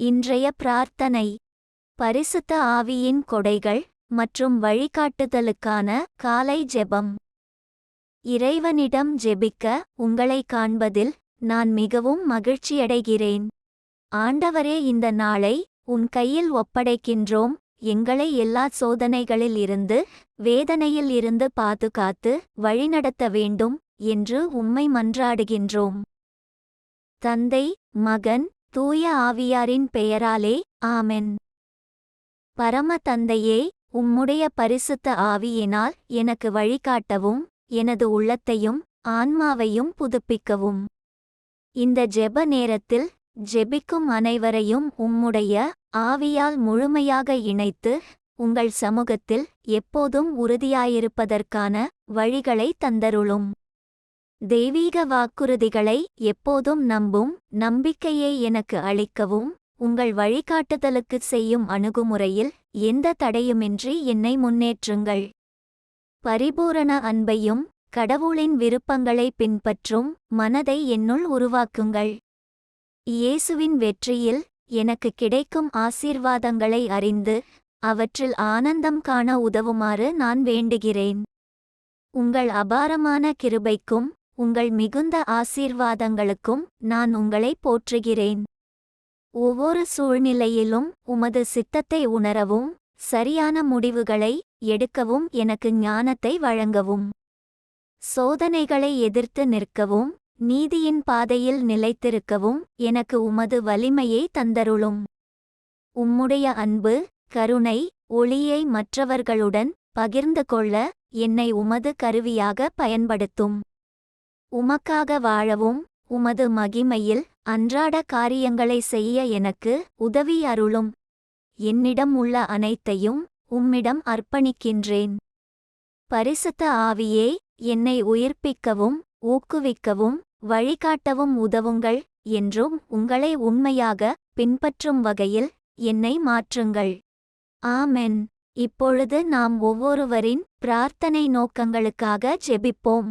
இன்றைய பிரார்த்தனை. பரிசுத்த ஆவியின் கொடைகள் மற்றும் வழிகாட்டுதலுக்கான காலை ஜெபம். இறைவனிடம் ஜெபிக்க உங்களை காண்பதில் நான் மிகவும் மகிழ்ச்சியடைகிறேன். ஆண்டவரே இந்த நாளை உன் கையில் ஒப்படைக்கின்றோம். எங்களை எல்லா சோதனைகளில் இருந்து வேதனையில் இருந்து பாதுகாத்து வழிநடத்த வேண்டும் என்று உம்மை மன்றாடுகின்றோம். தந்தை மகன் தூய ஆவியாரின் பெயராலே ஆமென். பரம தந்தையே உம்முடைய பரிசுத்த ஆவியினால் எனக்கு வழிகாட்டவும் எனது உள்ளத்தையும் ஆன்மாவையும் புதுப்பிக்கவும். இந்த ஜெப நேரத்தில் ஜெபிக்கும் அனைவரையும் உம்முடைய ஆவியால் முழுமையாக இணைத்து உங்கள் சமூகத்தில் எப்போதும் உறுதியாயிருப்பதற்கான வழிகளை தந்தருளும். தெய்வீக வாக்குறுதிகளை எப்போதும் நம்பும் நம்பிக்கையை எனக்கு அளிக்கவும் உங்கள் வழிகாட்டுதலுக்குச் செய்யும் அணுகுமுறையில் எந்த தடையுமின்றி என்னை முன்னேற்றுங்கள். பரிபூரண அன்பையும் கடவுளின் விருப்பங்களை பின்பற்றும் மனதை என்னுள் உருவாக்குங்கள். இயேசுவின் வெற்றியில் எனக்கு கிடைக்கும் ஆசீர்வாதங்களை அறிந்து அவற்றில் ஆனந்தம் காண உதவுமாறு நான் வேண்டுகிறேன். உங்கள் அபாரமான கிருபைக்கும் உங்கள் மிகுந்த ஆசீர்வாதங்களுக்கும் நான் உங்களை போற்றுகிறேன். ஒவ்வொரு சூழ்நிலையிலும் உமது சித்தத்தை உணரவும் சரியான முடிவுகளை எடுக்கவும் எனக்கு ஞானத்தை வழங்கவும். சோதனைகளை எதிர்த்து நிற்கவும் நீதியின் பாதையில் நிலைத்திருக்கவும் எனக்கு உமது வலிமையை தந்தருளும். உம்முடைய அன்பு கருணை ஒளியை மற்றவர்களுடன் பகிர்ந்து கொள்ள என்னை உமது கருவியாக பயன்படுத்தும். உமக்காக வாழவும் உமது மகிமையில் அன்றாட காரியங்களை செய்ய எனக்கு உதவி அருளும். என்னிடம் உள்ள அனைத்தையும் உம்மிடம் அர்ப்பணிக்கின்றேன். பரிசுத்த ஆவியே என்னை உயிர்ப்பிக்கவும் ஊக்குவிக்கவும் வழிகாட்டவும் உதவுங்கள் என்றும் உங்களை உண்மையாக பின்பற்றும் வகையில் என்னை மாற்றுங்கள். ஆமென். இப்பொழுது நாம் ஒவ்வொருவரின் பிரார்த்தனை நோக்கங்களுக்காக ஜெபிப்போம்.